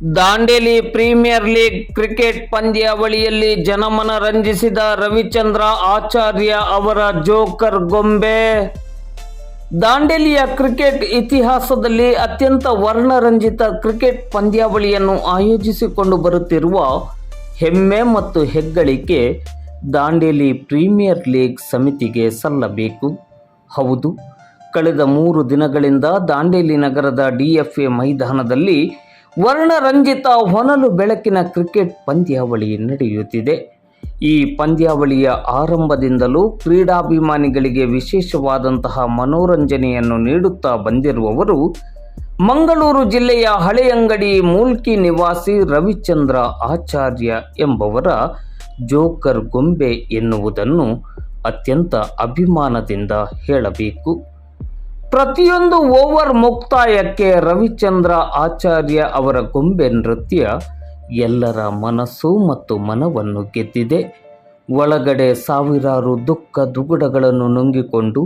Dandeli premier league cricket ಪಂದ್ಯಾವಳಿಯಲ್ಲಿ ಜನಮನ ರಂಜಿಸಿದ ರವಿಚಂದ್ರ ಆಚಾರ್ಯ ಅವರ joker ಗೊಂಬೆ. ದಾಂಡೇಲಿಯ ಕ್ರಿಕೆಟ್ ಇತಿಹಾಸದಲ್ಲಿ ಅತ್ಯಂತ ವರ್ಣರಂಜಿತ ಕ್ರಿಕೆಟ್ ಪಂದ್ಯಾವಳಿಯನ್ನು ಆಯೋಜಿಸಿಕೊಂಡು ಬರುತ್ತಿರುವ ಹೆಮ್ಮೆ ಮತ್ತು ಹೆಗ್ಗಳಿಕೆ ದಾಂಡೇಲಿ ಪ್ರೀಮಿಯರ್ ಲೀಗ್ ಸಮಿತಿಗೆ ಸಲ್ಲಬೇಕು. ಹೌದು, ಕಳೆದ ಮೂರು ದಿನಗಳಿಂದ ದಾಂಡೇಲಿ ನಗರದ ಡಿಎಫ್ಎ ಮೈದಾನದಲ್ಲಿ ವರ್ಣರಂಜಿತ ಹೊನಲು ಬೆಳಕಿನ ಕ್ರಿಕೆಟ್ ಪಂದ್ಯಾವಳಿ ನಡೆಯುತ್ತಿದೆ. ಈ ಪಂದ್ಯಾವಳಿಯ ಆರಂಭದಿಂದಲೂ ಕ್ರೀಡಾಭಿಮಾನಿಗಳಿಗೆ ವಿಶೇಷವಾದಂತಹ ಮನೋರಂಜನೆಯನ್ನು ನೀಡುತ್ತಾ ಬಂದಿರುವವರು ಮಂಗಳೂರು ಜಿಲ್ಲೆಯ ಹಳೆಯಂಗಡಿ ಮೂಲ್ಕಿ ನಿವಾಸಿ ರವಿಚಂದ್ರ ಆಚಾರ್ಯ ಎಂಬವರ ಜೋಕರ್ ಗೊಂಬೆ ಎನ್ನುವುದನ್ನು ಅತ್ಯಂತ ಅಭಿಮಾನದಿಂದ ಹೇಳಬೇಕು. ಪ್ರತಿಯೊಂದು ಓವರ್ ಮುಕ್ತಾಯಕ್ಕೆ ರವಿಚಂದ್ರ ಆಚಾರ್ಯ ಅವರ ಗೊಂಬೆ ನೃತ್ಯ ಎಲ್ಲರ ಮನಸ್ಸು ಮತ್ತು ಮನವನ್ನು ಗೆದ್ದಿದೆ ಒಳಗಡೆ ಸಾವಿರಾರು ದುಃಖ ದುಗುಡಗಳನ್ನು ನುಂಗಿಕೊಂಡು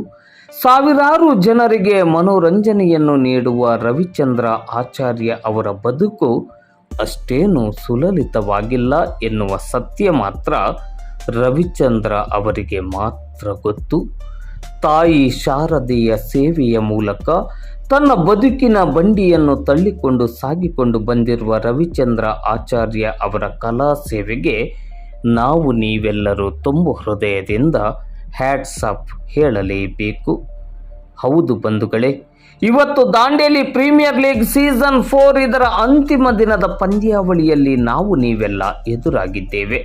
ಸಾವಿರಾರು ಜನರಿಗೆ ಮನೋರಂಜನೆಯನ್ನು ನೀಡುವ ರವಿಚಂದ್ರ ಆಚಾರ್ಯ ಅವರ ಬದುಕು ಅಷ್ಟೇನು ಸುಲಲಿತವಾಗಿಲ್ಲ ಎನ್ನುವ ಸತ್ಯ ಮಾತ್ರ ರವಿಚಂದ್ರ ಅವರಿಗೆ ಮಾತ್ರ ಗೊತ್ತು. ತಾಯಿ ಶಾರದೆಯ ಸೇವೆಯ ಮೂಲಕ ತನ್ನ ಬದುಕಿನ ಬಂಡಿಯನ್ನು ತಳ್ಳಿಕೊಂಡು ಸಾಗಿಕೊಂಡು ಬಂದಿರುವ ರವಿಚಂದ್ರ ಆಚಾರ್ಯ ಅವರ ಕಲಾ ಸೇವೆಗೆ ನಾವು ನೀವೆಲ್ಲರೂ ತುಂಬು ಹೃದಯದಿಂದ ಹ್ಯಾಟ್ಸ್ ಅಪ್ ಹೇಳಲೇಬೇಕು. ಹೌದು ಬಂಧುಗಳೇ, ಇವತ್ತು Dandeli premier league season four ಇದರ ಅಂತಿಮ ದಿನದ ಪಂದ್ಯಾವಳಿಯಲ್ಲಿ ನಾವು ನೀವೆಲ್ಲ ಎದುರಾಗಿದ್ದೇವೆ.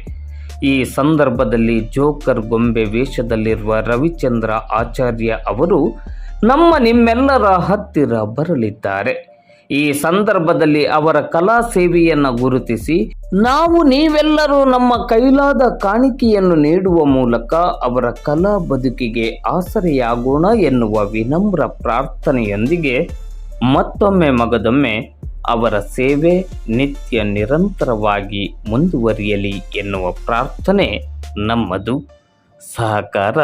ಈ ಸಂದರ್ಭದಲ್ಲಿ ಜೋಕರ್ ಗೊಂಬೆ ವೇಷದಲ್ಲಿರುವ ರವಿಚಂದ್ರ ಆಚಾರ್ಯ ಅವರು ನಮ್ಮ ನಿಮ್ಮೆಲ್ಲರ ಹತ್ತಿರ ಬರಲಿದ್ದಾರೆ. ಈ ಸಂದರ್ಭದಲ್ಲಿ ಅವರ ಕಲಾ ಸೇವೆಯನ್ನು ಗುರುತಿಸಿ ನಾವು ನೀವೆಲ್ಲರೂ ನಮ್ಮ ಕೈಲಾದ ಕಾಣಿಕೆಯನ್ನು ನೀಡುವ ಮೂಲಕ ಅವರ ಕಲಾ ಬದುಕಿಗೆ ಆಸರೆಯಾಗೋಣ ಎನ್ನುವ ವಿನಮ್ರ ಪ್ರಾರ್ಥನೆಯೊಂದಿಗೆ ಮತ್ತೊಮ್ಮೆ ಮಗದೊಮ್ಮೆ ಅವರ ಸೇವೆ ನಿತ್ಯ ನಿರಂತರವಾಗಿ ಮುಂದುವರಿಯಲಿ ಎನ್ನುವ ಪ್ರಾರ್ಥನೆ ನಮ್ಮದು. ಸಹಕಾರ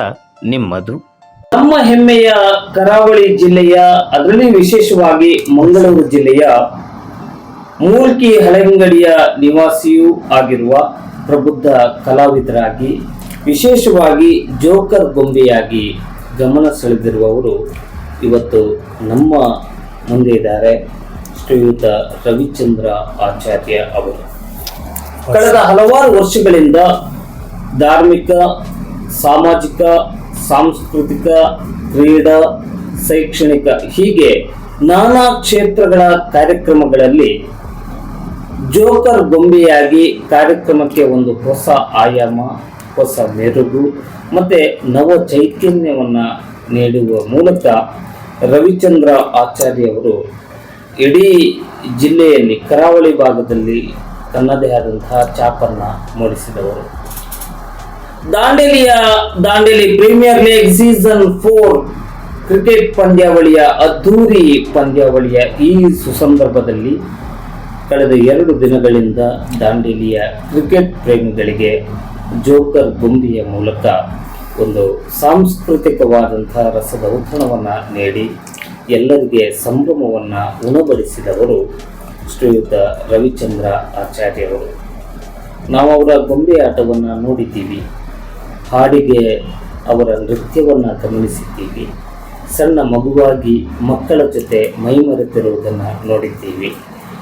ನಿಮ್ಮದು. ನಮ್ಮ ಹೆಮ್ಮೆಯ ಕರಾವಳಿ ಜಿಲ್ಲೆಯ, ಅದರಲ್ಲಿ ವಿಶೇಷವಾಗಿ ಮಂಗಳೂರು ಜಿಲ್ಲೆಯ ಮೂಲ್ಕಿ ಹಳೆಂಗಡಿಯ ನಿವಾಸಿಯೂ ಆಗಿರುವ ಪ್ರಬುದ್ಧ ಕಲಾವಿದರಾಗಿ, ವಿಶೇಷವಾಗಿ ಜೋಕರ್ ಗೊಂಬೆಯಾಗಿ ಗಮನ ಸೆಳೆದಿರುವವರು ಇವತ್ತು ನಮ್ಮ ಮುಂದೆ ಇದ್ದಾರೆ. ಶ್ರೀಯುತ ರವಿಚಂದ್ರ ಆಚಾರ್ಯ ಅವರು. ಕಳೆದ ಹಲವಾರು ವರ್ಷಗಳಿಂದ ಧಾರ್ಮಿಕ ಸಾಮಾಜಿಕ ಸಾಂಸ್ಕೃತಿಕ ಕ್ರೀಡಾ ಶೈಕ್ಷಣಿಕ ಹೀಗೆ ನಾನಾ ಕ್ಷೇತ್ರಗಳ ಕಾರ್ಯಕ್ರಮಗಳಲ್ಲಿ ಜೋಕರ್ ಗೊಂಬೆಯಾಗಿ ಕಾರ್ಯಕ್ರಮಕ್ಕೆ ಒಂದು ಹೊಸ ಆಯಾಮ ಹೊಸ ಮೆರುಗು ಮತ್ತೆ ನವ ಚೈತನ್ಯವನ್ನ ನೀಡುವ ಮೂಲಕ ರವಿಚಂದ್ರ ಆಚಾರ್ಯ ಅವರು ಇಡೀ ಜಿಲ್ಲೆಯಲ್ಲಿ ಕರಾವಳಿ ಭಾಗದಲ್ಲಿ ತನ್ನದೇ ಆದಂತಹ ಚಾಪನ್ನ ಮೂಡಿಸಿದವರು. ದಾಂಡೇಲಿಯ Dandeli premier league season four cricket ಪಂದ್ಯಾವಳಿಯ ಅದ್ಧೂರಿ ಪಂದ್ಯಾವಳಿಯ ಈ ಸುಸಂದರ್ಭದಲ್ಲಿ ಕಳೆದ ಎರಡು ದಿನಗಳಿಂದ ದಾಂಡೇಲಿಯ ಕ್ರಿಕೆಟ್ ಪ್ರೇಮಿಗಳಿಗೆ ಜೋಕರ್ ಗುಂಬಿಯ ಮೂಲಕ ಒಂದು ಸಾಂಸ್ಕೃತಿಕವಾದಂತಹ ರಸದ ಔತಣವನ್ನು ನೀಡಿ ಎಲ್ಲರಿಗೆ ಸಂಭ್ರಮವನ್ನು ಉಣಬಡಿಸಿದವರು ಶ್ರೀಯುತ ರವಿಚಂದ್ರ ಆಚಾರ್ಯವರು. ನಾವು ಅವರ ಗೊಂಬೆ ಆಟವನ್ನು ನೋಡಿದ್ದೀವಿ. ಹಾಡಿಗೆ ಅವರ ನೃತ್ಯವನ್ನು ಗಮನಿಸಿದ್ದೀವಿ. ಸಣ್ಣ ಮಗುವಾಗಿ ಮಕ್ಕಳ ಜೊತೆ ಮೈಮರೆತಿರುವುದನ್ನು ನೋಡಿದ್ದೀವಿ.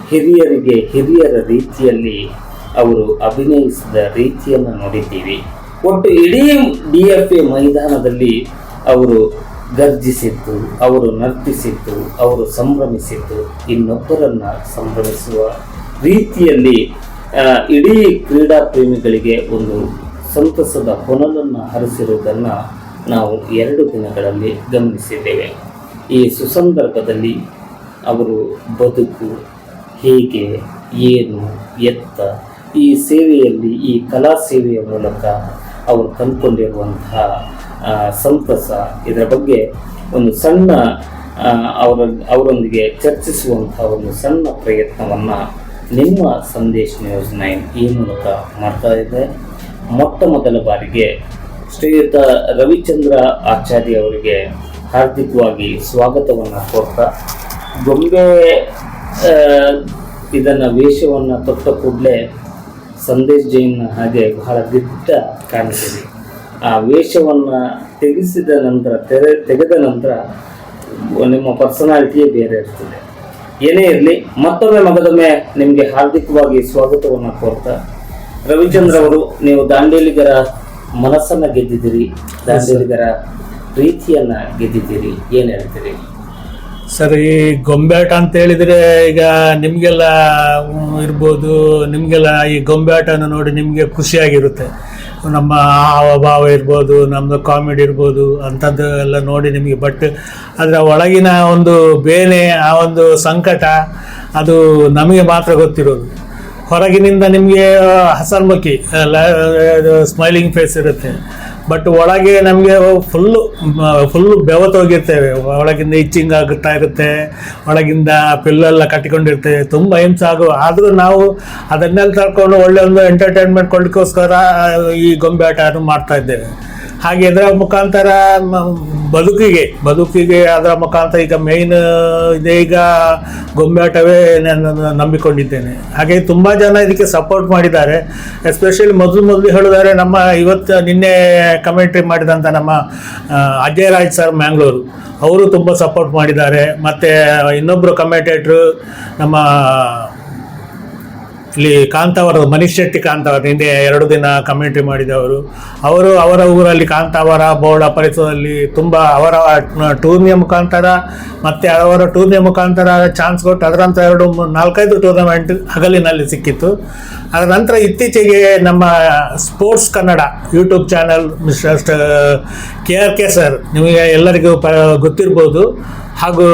ಹಿರಿಯರಿಗೆ ಹಿರಿಯರ ರೀತಿಯಲ್ಲಿ ಅವರು ಅಭಿನಯಿಸಿದ ರೀತಿಯನ್ನು ನೋಡಿದ್ದೀವಿ. ಒಟ್ಟು ಇಡೀ ಡಿ ಎಫ್ ಎ ಮೈದಾನದಲ್ಲಿ ಅವರು ಗರ್ಜಿಸಿದ್ದು ಅವರು ನರ್ತಿಸಿದ್ದು ಅವರು ಸಂಭ್ರಮಿಸಿದ್ದು ಇನ್ನೊಬ್ಬರನ್ನ ಸಂಭ್ರಮಿಸುವ ರೀತಿಯಲ್ಲಿ ಇಡೀ ಕ್ರೀಡಾ ಪ್ರೇಮಿಗಳಿಗೆ ಒಂದು ಸಂತಸದ ಹೊನಲನ್ನು ಹರಿಸಿರುವುದನ್ನು ನಾವು ಎರಡು ದಿನಗಳಲ್ಲಿ ಗಮನಿಸಿದ್ದೇವೆ. ಈ ಸುಸಂದರ್ಭದಲ್ಲಿ ಅವರು ಬದುಕು, ಹೇಗೆ, ಏನು, ಎತ್ತ, ಈ ಸೇವೆಯಲ್ಲಿ, ಈ ಕಲಾ ಸೇವೆಯ ಮೂಲಕ ಅವರು ಕಂಡುಕೊಂಡಿರುವಂತಹ ಸಂತಸ ಇದರ ಬಗ್ಗೆ ಒಂದು ಸಣ್ಣ ಅವರ, ಅವರೊಂದಿಗೆ ಚರ್ಚಿಸುವಂತಹ ಒಂದು ಸಣ್ಣ ಪ್ರಯತ್ನವನ್ನು ನಿಮ್ಮ ಸಂದೇಶ ಯೋಜನೆ ಈ ಮೂಲಕ ಮಾಡ್ತಾ ಇದೆ. ಮೊಟ್ಟ ಮೊದಲ ಬಾರಿಗೆ ಶ್ರೀಯುತ ರವಿಚಂದ್ರ ಆಚಾರ್ಯ ಅವರಿಗೆ ಹಾರ್ದಿಕವಾಗಿ ಸ್ವಾಗತವನ್ನು ಕೊಡ್ತಾ ಗೊಂಬೆ ಇದನ್ನು ವೇಷವನ್ನು ತೊಟ್ಟ ಕೂಡಲೇ ಸಂದೇಶ್ ಜೈನ್ ಹಾಗೆ ಬಹಳ ದಿಟ್ಟ ಕಾಣ್ತೀವಿ. ಆ ವೇಷವನ್ನು ತೆಗೆಸಿದ ನಂತರ, ತೆರೆ, ತೆಗೆದ ನಂತರ ನಿಮ್ಮ ಪರ್ಸನಾಲಿಟಿಯೇ ಬೇರೆ ಇರ್ತದೆ. ಏನೇ ಇರಲಿ, ಮತ್ತೊಮ್ಮೆ ಮಗದೊಮ್ಮೆ ನಿಮಗೆ ಹಾರ್ದಿಕವಾಗಿ ಸ್ವಾಗತವನ್ನು ಕೋರ್ತಾ, ರವಿಚಂದ್ರ ಅವರು ನೀವು ದಾಂಡೇಲಿಗರ ಮನಸ್ಸನ್ನು ಗೆದ್ದಿದ್ದೀರಿ, ದಾಂಡೇಲಿಗರ ಪ್ರೀತಿಯನ್ನು ಗೆದ್ದಿದ್ದೀರಿ, ಏನು ಹೇಳ್ತೀರಿ? ಸರಿ ಗೊಂಬೆಯಾಟ ಅಂತ ಹೇಳಿದರೆ ಈಗ ನಿಮಗೆಲ್ಲ ಇರ್ಬೋದು, ನಿಮಗೆಲ್ಲ ಈ ಗೊಂಬೆಯಾಟನ ನೋಡಿ ನಿಮಗೆ ಖುಷಿಯಾಗಿರುತ್ತೆ. ನಮ್ಮ ಹಾವಭಾವ ಇರ್ಬೋದು ನಮ್ಮದು ಕಾಮಿಡಿ ಇರ್ಬೋದು ಅಂಥದ್ದು ಎಲ್ಲ ನೋಡಿ ನಿಮಗೆ ಬಟ್ ಅದರ ಒಳಗಿನ ಒಂದು ಬೇನೆ, ಆ ಒಂದು ಸಂಕಟ, ಅದು ನಮಗೆ ಮಾತ್ರ ಗೊತ್ತಿರೋದು. ಹೊರಗಿನಿಂದ ನಿಮಗೆ ಹಸನ್ಮುಖಿ ಸ್ಮೈಲಿಂಗ್ ಫೇಸ್ ಇರುತ್ತೆ. ಬಟ್ ಒಳಗೆ ನಮಗೆ ಫುಲ್ಲು ಫುಲ್ಲು ಬೆವತೋಗಿರ್ತೇವೆ ಒಳಗಿಂದ ಇಚ್ಚಿಂಗ್ ಆಗುತ್ತಾ ಇರುತ್ತೆ. ಒಳಗಿಂದ ಪಿಲ್ಲೆಲ್ಲ ಕಟ್ಟಿಕೊಂಡಿರ್ತೇವೆ. ತುಂಬ ಹಿಂಸೆ ಆಗು ಆದರೂ ನಾವು ಅದನ್ನೆಲ್ಲ ತರ್ಕೊಂಡು ಒಳ್ಳೆ ಒಂದು ಎಂಟರ್ಟೈನ್ಮೆಂಟ್ ಕೊಡಲಿಕ್ಕೋಸ್ಕರ ಈ ಗೊಂಬೆ ಆಟ ಮಾಡ್ತಾ ಇದ್ದೇವೆ. ಹಾಗೆ ಇದರ ಮುಖಾಂತರ ಬದುಕಿಗೆ ಬದುಕಿಗೆ ಅದರ ಮುಖಾಂತರ ಈಗ ಮೇಯ್ನ್ ಇದೆ ಈಗ ಗೊಂಬೆಯಾಟವೇ ನಾನು ನಂಬಿಕೊಂಡಿದ್ದೇನೆ. ಹಾಗೆ ತುಂಬ ಜನ ಇದಕ್ಕೆ ಸಪೋರ್ಟ್ ಮಾಡಿದ್ದಾರೆ. ಎಸ್ಪೆಷಲಿ ಮೊದಲು ಮೊದಲು ಹೇಳಿದರೆ ನಮ್ಮ ಇವತ್ತು ನಿನ್ನೆ ಕಮೆಂಟ್ರಿ ಮಾಡಿದಂಥ ನಮ್ಮ ಅಜಯ್ ರಾಜ್ ಸರ್ ಮ್ಯಾಂಗ್ಳೂರು ಅವರು ತುಂಬ ಸಪೋರ್ಟ್ ಮಾಡಿದ್ದಾರೆ. ಮತ್ತು ಇನ್ನೊಬ್ಬರು ಕಮೆಂಟೇಟ್ರು ನಮ್ಮ ಇಲ್ಲಿ ಕಾಂತಾವರ, ಮನೀಶ್ ಶೆಟ್ಟಿ ಕಾಂತಾವರ, ಹಿಂದೆ ಎರಡು ದಿನ ಕಮೆಂಟ್ರಿ ಮಾಡಿದವರು. ಅವರು ಅವರ ಊರಲ್ಲಿ ಕಾಂತಾವರ ಬೋರ್ಡ್ ಪರಿಸರದಲ್ಲಿ ತುಂಬ ಅವರ ಟೂರ್ನಿಯ ಮುಖಾಂತರ ಮತ್ತು ಅವರ ಟೂರ್ನಿಯ ಮುಖಾಂತರ ಚಾನ್ಸ್ ಕೊಟ್ಟು ಅದರಂತ ಎರಡು ನಾಲ್ಕೈದು ಟೂರ್ನಮೆಂಟ್ ಹಗಲಿನಲ್ಲಿ ಸಿಕ್ಕಿತ್ತು. ಅದರ ನಂತರ ಇತ್ತೀಚೆಗೆ ನಮ್ಮ sports Kannada YouTube channel mister K R K sir ನಿಮಗೆ ಎಲ್ಲರಿಗೂ ಪ, ಗೊತ್ತಿರ್ಬೋದು. ಹಾಗೂ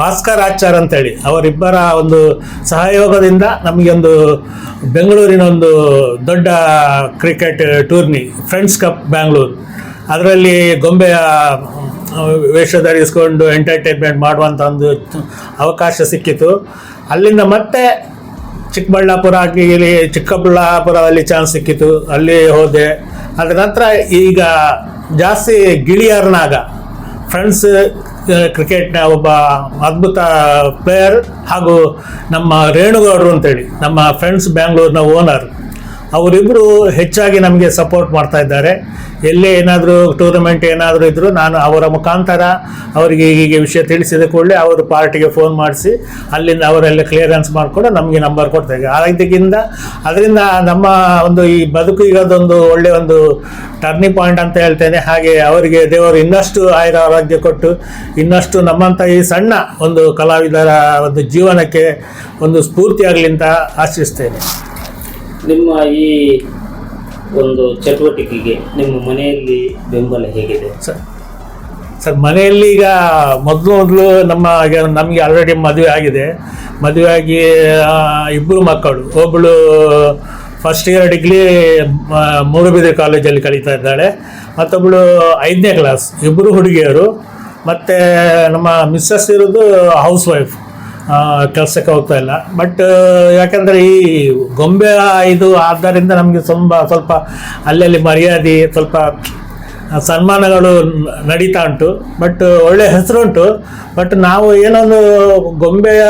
ಭಾಸ್ಕರ್ ಆಚಾರ್ ಅಂತೇಳಿ, ಅವರಿಬ್ಬರ ಒಂದು ಸಹಯೋಗದಿಂದ ನಮಗೆ ಒಂದು ಬೆಂಗಳೂರಿನ ಒಂದು ದೊಡ್ಡ cricket tourney friends cup Bangalore ಅದರಲ್ಲಿ ಗೊಂಬೆಯ ವೇಷ ಧರಿಸ್ಕೊಂಡು ಎಂಟರ್ಟೈನ್ಮೆಂಟ್ ಮಾಡುವಂಥ ಒಂದು ಅವಕಾಶ ಸಿಕ್ಕಿತು. ಅಲ್ಲಿಂದ ಮತ್ತೆ ಚಿಕ್ಕಬಳ್ಳಾಪುರ ಇಲ್ಲಿ ಚಿಕ್ಕಬಳ್ಳಾಪುರದಲ್ಲಿ ಚಾನ್ಸ್ ಸಿಕ್ಕಿತು. ಅಲ್ಲಿ ಹೋದೆ. ಅದರ ನಂತರ ಈಗ ಜಾಸ್ತಿ ಗಿಳಿಯರ್ನಾಗ ಫ್ರೆಂಡ್ಸ್ ಕ್ರಿಕೆಟ್ನ ಒಬ್ಬ ಅದ್ಭುತ ಪ್ಲೇಯರ್ ಹಾಗೂ ನಮ್ಮ ರೇಣುಗೌಡರು ಅಂತೇಳಿ ನಮ್ಮ ಫ್ರೆಂಡ್ಸ್ ಬ್ಯಾಂಗ್ಳೂರ್ನ ಓನರ್ ಅವರಿಬ್ಬರು ಹೆಚ್ಚಾಗಿ ನಮಗೆ ಸಪೋರ್ಟ್ ಮಾಡ್ತಾ ಇದ್ದಾರೆ. ಎಲ್ಲೇ ಏನಾದರೂ ಟೂರ್ನಮೆಂಟ್ ಏನಾದರೂ ಇದ್ದರೂ ನಾನು ಅವರ ಮುಖಾಂತರ ಅವರಿಗೆ ಹೀಗೆ ವಿಷಯ ತಿಳಿಸಿದ ಕೂಡಲೇ ಅವರು ಪಾರ್ಟಿಗೆ ಫೋನ್ ಮಾಡಿಸಿ, ಅಲ್ಲಿಂದ ಅವರೆಲ್ಲ ಕ್ಲಿಯರೆನ್ಸ್ ಮಾಡಿಕೊಂಡು ನಮಗೆ ನಂಬರ್ ಕೊಡ್ತಾರೆ. ಇದಕ್ಕಿಂತ ಅದರಿಂದ ನಮ್ಮ ಒಂದು ಈ ಬದುಕು ಅದೊಂದು ಒಳ್ಳೆಯ ಒಂದು ಟರ್ನಿಂಗ್ ಪಾಯಿಂಟ್ ಅಂತ ಹೇಳ್ತೇನೆ. ಹಾಗೆ ಅವರಿಗೆ ದೇವರು ಇನ್ನಷ್ಟು ಆಯುರ ಆರೋಗ್ಯ ಕೊಟ್ಟು, ಇನ್ನಷ್ಟು ನಮ್ಮಂಥ ಈ ಸಣ್ಣ ಒಂದು ಕಲಾವಿದರ ಒಂದು ಜೀವನಕ್ಕೆ ಒಂದು ಸ್ಫೂರ್ತಿಯಾಗಲಿ ಅಂತ ಆಶಿಸ್ತೇನೆ. ನಿಮ್ಮ ಈ ಒಂದು ಚಟುವಟಿಕೆಗೆ ನಿಮ್ಮ ಮನೆಯಲ್ಲಿ ಬೆಂಬಲ ಹೇಗಿದೆ? ಸರ್ ಸರ್, ಮನೆಯಲ್ಲಿ ಈಗ ಮೊದಲು ಮೊದಲು ನಮ್ಮ ನಮಗೆ ಆಲ್ರೆಡಿ ಮದುವೆ ಆಗಿದೆ. ಮದುವೆ ಆಗಿ ಇಬ್ಬರು ಮಕ್ಕಳು. ಒಬ್ಬಳು ಫಸ್ಟ್ ಇಯರ್ ಡಿಗ್ರಿ ಮೂಡುಬಿದಿರೆ ಕಾಲೇಜಲ್ಲಿ ಕಲಿತಾ ಇದ್ದಾಳೆ. ಮತ್ತೊಬ್ಬಳು ಐದನೇ ಕ್ಲಾಸ್ ಇಬ್ಬರು ಹುಡುಗಿಯರು. ಮತ್ತು ನಮ್ಮ ಮಿಸ್ಸಸ್ ಇರೋದು ಹೌಸ್ ವೈಫ್ ಕೆಲಸಕ್ಕೆ ಹೋಗ್ತಾ ಇಲ್ಲ. ಬಟ್ ಯಾಕಂದರೆ ಈ ಗೊಂಬೆ ಇದು ಆದ್ದರಿಂದ ನಮಗೆ ತುಂಬ ಸ್ವಲ್ಪ ಅಲ್ಲಲ್ಲಿ ಮರ್ಯಾದೆ, ಸ್ವಲ್ಪ ಸನ್ಮಾನಗಳು ನಡೀತಾ ಉಂಟು. ಬಟ್ ಒಳ್ಳೆ ಹೆಸರುಂಟು ಬಟ್ ನಾವು ಏನೊಂದು ಗೊಂಬೆಯ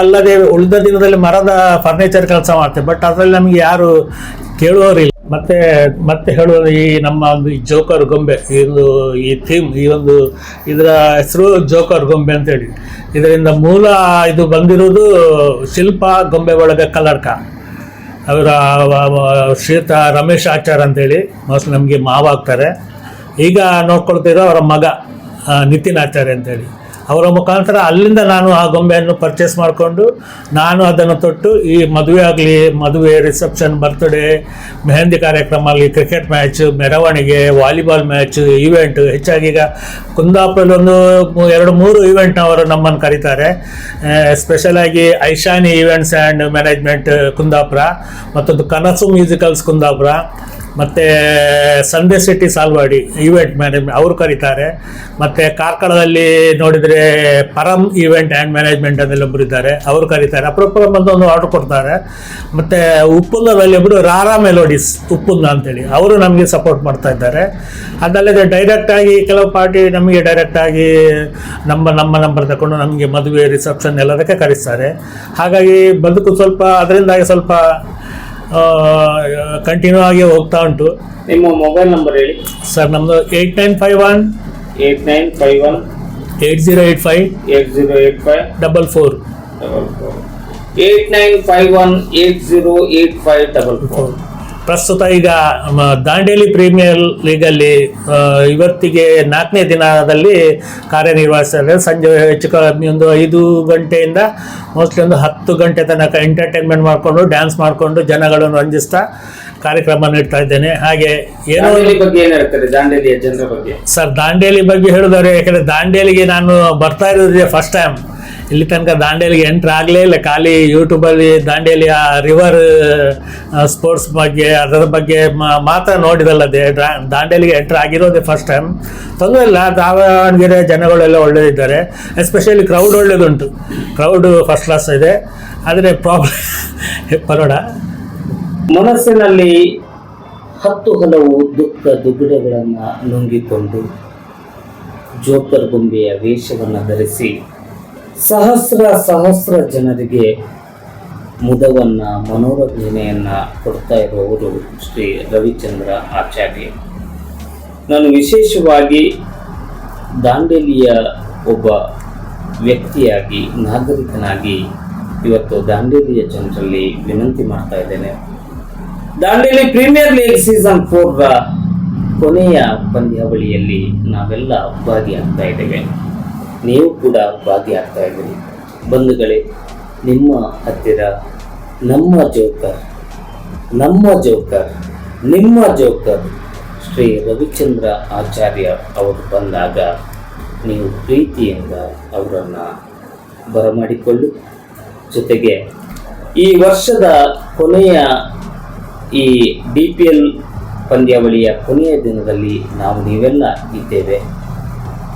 ಅಲ್ಲದೆ ಉಳಿದ ದಿನದಲ್ಲಿ ಮರದ ಫರ್ನಿಚರ್ ಕೆಲಸ ಮಾಡ್ತೇವೆ. ಬಟ್ ಅದರಲ್ಲಿ ನಮಗೆ ಯಾರು ಕೇಳುವವರಿಲ್ಲ. ಮತ್ತೆ ಮತ್ತೆ ಹೇಳುವುದು ಈ ನಮ್ಮ ಒಂದು ಈ ಜೋಕರ್ ಗೊಂಬೆ ಇದು ಈ ಥೀಮ್ ಈ ಒಂದು ಇದರ ಹೆಸರು ಜೋಕರ್ ಗೊಂಬೆ ಅಂತೇಳಿ ಇದರಿಂದ ಮೂಲ ಇದು ಬಂದಿರುವುದು ಶಿಲ್ಪ ಗೊಂಬೆ ಒಳಗೆ ಕಲರ್ಕ. ಅವರ ಶ್ರೀತ ರಮೇಶ್ ಆಚಾರ್ ಅಂತೇಳಿ ಮೋಸ್ಟ್ಲಿ ನಮಗೆ ಮಾವ ಆಗ್ತಾರೆ. ಈಗ ನೋಡ್ಕೊಳ್ತಿರೋ ಅವರ ಮಗ ನಿತಿನ್ ಆಚಾರ್ಯ ಅಂತೇಳಿ ಅವರ ಮುಖಾಂತರ ಅಲ್ಲಿಂದ ನಾನು ಆ ಗೊಂಬೆಯನ್ನು ಪರ್ಚೇಸ್ ಮಾಡಿಕೊಂಡು ನಾನು ಅದನ್ನು ತೊಟ್ಟು ಈ ಮದುವೆ ಆಗಲಿ, ಮದುವೆ ರಿಸೆಪ್ಷನ್ ಬರ್ತ್ಡೇ ಮೆಹಂದಿ ಕಾರ್ಯಕ್ರಮ ಆಗಲಿ ಕ್ರಿಕೆಟ್ ಮ್ಯಾಚ್ ಮೆರವಣಿಗೆ ವಾಲಿಬಾಲ್ ಮ್ಯಾಚ್ ಈವೆಂಟ್ ಹೆಚ್ಚಾಗಿ ಈಗ ಕುಂದಾಪುರಲ್ಲಿ ಒಂದು ಎರಡು, ಮೂರು ಈವೆಂಟ್ನವರು ನಮ್ಮನ್ನು ಕರೀತಾರೆ. ಸ್ಪೆಷಲ್ ಆಗಿ Aishani events and management Kundapura, ಮತ್ತೊಂದು ಕನಸು ಮ್ಯೂಸಿಕಲ್ಸ್ ಕುಂದಾಪುರ. ಮತ್ತು Sunday city Salvadi event management ಅವರು ಕರೀತಾರೆ. ಮತ್ತು ಕಾರ್ಕಳದಲ್ಲಿ ನೋಡಿದರೆ ಪರಂ ಈವೆಂಟ್ ಆ್ಯಂಡ್ ಮ್ಯಾನೇಜ್ಮೆಂಟ್ ಅಂತೆಲ್ಲ ಒಬ್ಬರು ಇದ್ದಾರೆ. ಅವರು ಕರೀತಾರೆ. ಅಪ್ರಪ್ರ ಬಂದು ಒಂದು ಆರ್ಡರ್ ಕೊಡ್ತಾರೆ. ಮತ್ತು ಉಪ್ಪುಂದದಲ್ಲಿ ಒಬ್ಬರು ರಾರಾ ಮೆಲೋಡಿಸ್ ಉಪ್ಪುಂದ ಅಂತೇಳಿ. ಅವರು ನಮಗೆ ಸಪೋರ್ಟ್ ಮಾಡ್ತಾ ಇದ್ದಾರೆ. ಅದಲ್ಲದೆ ಡೈರೆಕ್ಟಾಗಿ ಕೆಲವು ಪಾರ್ಟಿ ನಮಗೆ ಡೈರೆಕ್ಟಾಗಿ ನಮ್ಮ ನಮ್ಮ ನಂಬರ್ ತಗೊಂಡು ನಮಗೆ ಮದುವೆ ರಿಸೆಪ್ಷನ್ ಎಲ್ಲದಕ್ಕೆ ಕರೆಸ್ತಾರೆ. ಹಾಗಾಗಿ ಬದುಕು ಸ್ವಲ್ಪ ಅದರಿಂದಾಗಿ ಸ್ವಲ್ಪ ಕಂಟಿನ್ಯೂ ಆಗಿ ಹೋಗ್ತಾ ಉಂಟು. ನಿಮ್ಮ ಮೊಬೈಲ್ ನಂಬರ್ ಹೇಳಿ. ಸರ್ ನಮ್ಮದು eight nine five one eight nine five one eight zero eight five eight zero eight five double four double four eight nine five one eight zero eight five double four ಪ್ರಸ್ತುತ ಈಗ Dandeli premier legally ಇವತ್ತಿಗೆ ನಾಲ್ಕನೇ ದಿನದಲ್ಲಿ ಕಾರ್ಯನಿರ್ವಹಿಸ್ತಾರೆ ಸಂಜೆ ಹೆಚ್ಚು ಕಮ್ಮಿ ಒಂದು ಐದು ಗಂಟೆಯಿಂದ ಮೋಸ್ಟ್ಲಿ ಒಂದು ಹತ್ತು ಗಂಟೆ ತನಕ ಎಂಟರ್ಟೈನ್ಮೆಂಟ್ ಮಾಡಿಕೊಂಡು ಡ್ಯಾನ್ಸ್ ಮಾಡಿಕೊಂಡು ಜನಗಳನ್ನು ರಂಜಿಸ್ತಾ ಕಾರ್ಯಕ್ರಮ ನೀಡ್ತಾ ಇದ್ದೇನೆ. ಹಾಗೆ ಏನೋ ಬಗ್ಗೆ ಏನು ಹೇಳ್ತಾರೆ? ದಾಂಡೇಲಿಯ ಜನರ ಬಗ್ಗೆ? ಸರ್ ದಾಂಡೇಲಿ ಬಗ್ಗೆ ಹೇಳಿದವರು ಯಾಕಂದರೆ ದಾಂಡೇಲಿಗೆ ನಾನು ಬರ್ತಾ ಇರೋದ್ರೆ ಫಸ್ಟ್ ಟೈಮ್ ಇಲ್ಲಿ ತನಕ ದಾಂಡೇಲಿಗೆ ಎಂಟ್ರ್ ಆಗಲೇ ಇಲ್ಲ. ಖಾಲಿ ಯೂಟ್ಯೂಬಲ್ಲಿ ದಾಂಡೇಲಿಯ ರಿವರ್ ಸ್ಪೋರ್ಟ್ಸ್ ಬಗ್ಗೆ, ಅದರ ಬಗ್ಗೆ ಮಾತ್ರ ನೋಡಿದಲ್ಲದೆ ಅದೇ. ದಾಂಡೇಲಿಗೆ ಎಂಟ್ರ್ ಆಗಿರೋದೇ ಫಸ್ಟ್ ಟೈಮ್ ತೊಂದರೆ ಇಲ್ಲ, ದಾವಣಗೆರೆ ಜನಗಳೆಲ್ಲ ಒಳ್ಳೆದಿದ್ದಾರೆ. ಎಸ್ಪೆಷಲಿ ಕ್ರೌಡ್ ಒಳ್ಳೆಯದುಂಟು ಕ್ರೌಡ್ ಫಸ್ಟ್ ಕ್ಲಾಸ್ ಇದೆ. ಆದರೆ ಪ್ರಾಬ್ಲಮ್ ಪರೋಡ. ಮನಸ್ಸಿನಲ್ಲಿ ಹತ್ತು ಹಲವು ದುಃಖ ದುಗುಡಗಳನ್ನು ನುಂಗಿಕೊಂಡು ಜೋಕರ್ ಗೊಂಬೆಯ ವೇಷವನ್ನು ಧರಿಸಿ ಸಹಸ್ರ ಸಹಸ್ರ ಜನರಿಗೆ ಮುದವನ್ನ ಮನೋರಂಜನೆಯನ್ನ ಕೊಡ್ತಾ ಇರುವವರು ಶ್ರೀ ರವಿಚಂದ್ರ ಆಚಾರ್ಯ. ನಾನು ವಿಶೇಷವಾಗಿ ದಾಂಡೇಲಿಯ ಒಬ್ಬ ವ್ಯಕ್ತಿಯಾಗಿ, ನಾಗರಿಕನಾಗಿ ಇವತ್ತು ದಾಂಡೇಲಿಯ ಜನರಲ್ಲಿ ವಿನಂತಿ ಮಾಡ್ತಾ ಇದ್ದೇನೆ. Dandeli premier league season four ಕೊನೆಯ ಪಂದ್ಯಾವಳಿಯಲ್ಲಿ ನಾವೆಲ್ಲ ಭಾಗಿಯಾಗ್ತಾ ಇದ್ದೇವೆ. ನೀವು ಕೂಡ ಭಾಗಿಯಾಗ್ತಾ ಇದ್ದೀರಿ. ಬಂಧುಗಳೇ, ನಿಮ್ಮ ಹತ್ತಿರ ನಮ್ಮ ಜೋಕರ್ ನಮ್ಮ ಜೋಕರ್, ನಿಮ್ಮ ಜೋಕರ್ ಶ್ರೀ ರವಿಚಂದ್ರ ಆಚಾರ್ಯ ಅವರು ಬಂದಾಗ ನೀವು ಪ್ರೀತಿಯಿಂದ ಅವರನ್ನು ಬರಮಾಡಿಕೊಳ್ಳಿ. ಜೊತೆಗೆ ಈ ವರ್ಷದ ಕೊನೆಯ ಈ ಬಿ ಪಿ ಎಲ್ ಪಂದ್ಯಾವಳಿಯ ಕೊನೆಯ ದಿನದಲ್ಲಿ ನಾವು ನೀವೆಲ್ಲ ಇದ್ದೇವೆ.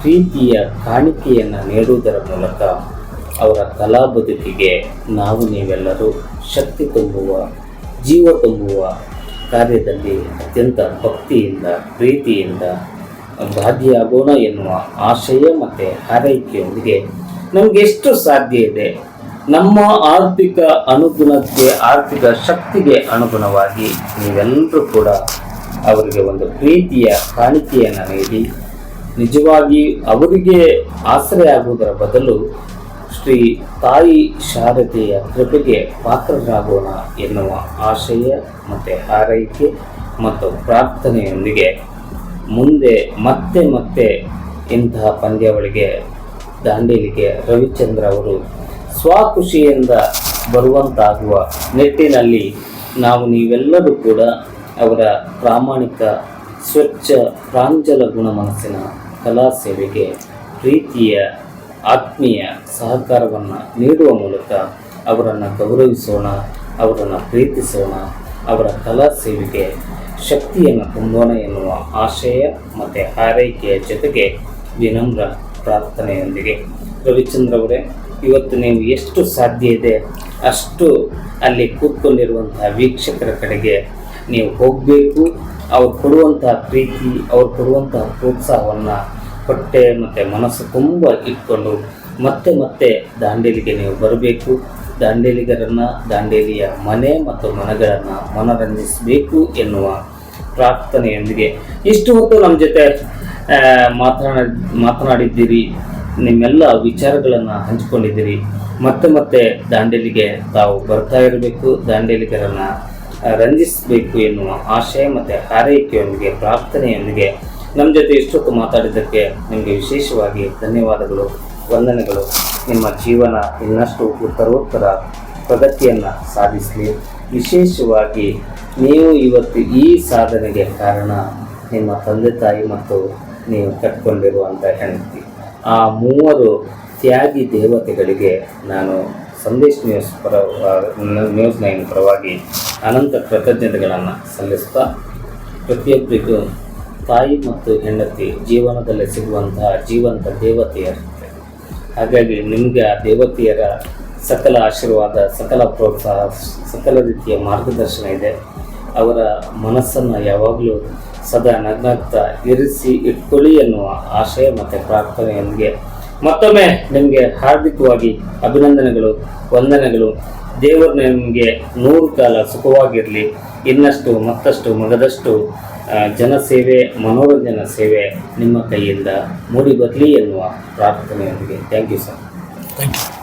ಪ್ರೀತಿಯ ಕಾಣಿಕೆಯನ್ನು ನೀಡುವುದರ ಮೂಲಕ ಅವರ ಕಲಾ ಬದುಕಿಗೆ ನಾವು ನೀವೆಲ್ಲರೂ ಶಕ್ತಿ ತುಂಬುವ, ಜೀವ ತುಂಬುವ ಕಾರ್ಯದಲ್ಲಿ ಅತ್ಯಂತ ಭಕ್ತಿಯಿಂದ, ಪ್ರೀತಿಯಿಂದ ಭಾಗಿಯಾಗೋಣ ಎನ್ನುವ ಆಶಯ ಮತ್ತು ಹಾರೈಕೆಯೊಂದಿಗೆ ನಮಗೆ ಎಷ್ಟು ಸಾಧ್ಯ ಇದೆ? ನಮ್ಮ ಆರ್ಥಿಕ ಅನುಗುಣಕ್ಕೆ, ಆರ್ಥಿಕ ಶಕ್ತಿಗೆ ಅನುಗುಣವಾಗಿ ನೀವೆಲ್ಲರೂ ಕೂಡ ಅವರಿಗೆ ಒಂದು ಪ್ರೀತಿಯ ಕಾಣಿಕೆಯನ್ನು ನೀಡಿ ನಿಜವಾಗಿ ಅವರಿಗೆ ಆಸರೆ ಆಗುವುದರ ಬದಲು ಶ್ರೀ ತಾಯಿ ಶಾರದೆಯ ಕೃಪೆಗೆ ಪಾತ್ರರಾಗೋಣ ಎನ್ನುವ ಆಶಯ ಮತ್ತು ಹಾರೈಕೆ ಮತ್ತು ಪ್ರಾರ್ಥನೆಯೊಂದಿಗೆ ಮುಂದೆ ಮತ್ತೆ ಮತ್ತೆ ಇಂತಹ ಪಂದ್ಯಾವಳಿಗೆ ದಾಂಡೇಲಿಗೆ ರವಿಚಂದ್ರ ಅವರು ಸ್ವಖುಷಿಯಿಂದ ಬರುವಂತಾಗುವ ನಿಟ್ಟಿನಲ್ಲಿ ನಾವು ನೀವೆಲ್ಲರೂ ಕೂಡ ಅವರ ಪ್ರಾಮಾಣಿಕ, ಸ್ವಚ್ಛ, ಪ್ರಾಂಜಲ ಗುಣಮನಸ್ಸಿನ ಕಲಾ ಸೇವೆಗೆ ಪ್ರೀತಿಯ, ಆತ್ಮೀಯ ಸಹಕಾರವನ್ನು ನೀಡುವ ಮೂಲಕ ಅವರನ್ನು ಗೌರವಿಸೋಣ, ಅವರನ್ನು ಪ್ರೀತಿಸೋಣ, ಅವರ ಕಲಾ ಸೇವೆಗೆ ಶಕ್ತಿಯನ್ನು ತುಂಬೋಣ ಎನ್ನುವ ಆಶಯ ಮತ್ತು ಹಾರೈಕೆಯ ಜೊತೆಗೆ ವಿನಮ್ರ ಪ್ರಾರ್ಥನೆಯೊಂದಿಗೆ. ರವಿಚಂದ್ರ ಅವರೇ, ಇವತ್ತು ನೀವು ಎಷ್ಟು ಸಾಧ್ಯ ಇದೆ ಅಷ್ಟು ಅಲ್ಲಿ ಕೂತ್ಕೊಂಡಿರುವಂತಹ ವೀಕ್ಷಕರ ಕಡೆಗೆ ನೀವು ಹೋಗಬೇಕು. ಅವ್ರು ಕೊಡುವಂತಹ ಪ್ರೀತಿ, ಅವ್ರು ಕೊಡುವಂತಹ ಪ್ರೋತ್ಸಾಹವನ್ನು ಹೊಟ್ಟೆ ಮತ್ತು ಮನಸ್ಸು ತುಂಬ ಇಟ್ಕೊಂಡು ಮತ್ತೆ ಮತ್ತೆ ದಾಂಡೇಲಿಗೆ ನೀವು ಬರಬೇಕು. ದಾಂಡೇಲಿಗರನ್ನು, ದಾಂಡೇಲಿಯ ಮನೆ ಮತ್ತು ಮನಗಳನ್ನು ಮನರಂಜಿಸಬೇಕು ಎನ್ನುವ ಪ್ರಾರ್ಥನೆಯೊಂದಿಗೆ ಇಷ್ಟು ಹೊತ್ತು ನಮ್ಮ ಜೊತೆ ಮಾತನಾಡ, ಮಾತನಾಡಿದ್ದೀರಿ. ನಿಮ್ಮೆಲ್ಲ ವಿಚಾರಗಳನ್ನು ಹಂಚಿಕೊಂಡಿದ್ದೀರಿ. ಮತ್ತೆ ಮತ್ತೆ ದಾಂಡೇಲಿಗೆ ತಾವು ಬರ್ತಾ ಇರಬೇಕು. ದಾಂಡೇಲಿಗರನ್ನು ರಂಜಿಸಬೇಕು ಎನ್ನುವ ಆಶಯ ಮತ್ತು ಹಾರೈಕೆಯೊಂದಿಗೆ, ಪ್ರಾರ್ಥನೆಯೊಂದಿಗೆ ನಮ್ಮ ಜೊತೆ ಇಷ್ಟೊತ್ತು ಮಾತಾಡಿದ್ದಕ್ಕೆ ನಿಮಗೆ ವಿಶೇಷವಾಗಿ ಧನ್ಯವಾದಗಳು, ವಂದನೆಗಳು. ನಿಮ್ಮ ಜೀವನ ಇನ್ನಷ್ಟು ಉತ್ತರೋತ್ತರ ಪ್ರಗತಿಯನ್ನು ಸಾಧಿಸಲಿ. ವಿಶೇಷವಾಗಿ ನೀವು ಇವತ್ತು ಈ ಸಾಧನೆಗೆ ಕಾರಣ ನಿಮ್ಮ ತಂದೆ, ತಾಯಿ ಮತ್ತು ನೀವು ಕಟ್ಕೊಂಡಿರುವಂಥ ಹೆಂಡತಿ. ಆ ಮೂವರು ತ್ಯಾಗಿ ದೇವತೆಗಳಿಗೆ ನಾನು ಸಂದೇಶ್ ನ್ಯೂಸ್ ಪರ ನ್ಯೂಸ್ ನೈನ್ ಪರವಾಗಿ ಅನಂತ ಕೃತಜ್ಞತೆಗಳನ್ನು ಸಲ್ಲಿಸ್ತಾ ಪ್ರತಿಯೊಬ್ಬರಿಗೂ ತಾಯಿ ಮತ್ತು ಹೆಂಡತಿ ಜೀವನದಲ್ಲಿ ಸಿಗುವಂತಹ ಜೀವಂತ ದೇವತೆಯರಂತೆ ಹಾಗಾಗಿ ನಿಮಗೆ ಆ ದೇವತೆಯರ ಸಕಲ ಆಶೀರ್ವಾದ, ಸಕಲ ಪ್ರೋತ್ಸಾಹ, ಸಕಲ ರೀತಿಯ ಮಾರ್ಗದರ್ಶನ ಇದೆ. ಅವರ ಮನಸ್ಸನ್ನು ಯಾವಾಗಲೂ ಸದಾ ನಗ್ನಾಗ್ತಾ ಇರಿಸಿ ಇಟ್ಕೊಳ್ಳಿ ಎನ್ನುವ ಆಶಯ ಮತ್ತು ಪ್ರಾರ್ಥನೆಯೊಂದಿಗೆ ಮತ್ತೊಮ್ಮೆ ನಿಮಗೆ ಹಾರ್ದಿಕವಾಗಿ ಅಭಿನಂದನೆಗಳು, ವಂದನೆಗಳು. ದೇವರು ನಿಮಗೆ ನೂರು ಕಾಲ ಸುಖವಾಗಿರಲಿ. ಇನ್ನಷ್ಟು, ಮತ್ತಷ್ಟು, ಮಗದಷ್ಟು ಜನ ಜನಸೇವೆ, ಮನೋರಂಜನಾ ಸೇವೆ ನಿಮ್ಮ ಕೈಯಿಂದ ಮೂಡಿ ಬರಲಿ ಎನ್ನುವ ಪ್ರಾರ್ಥನೆಯೊಂದಿಗೆ. Thank you sir thank you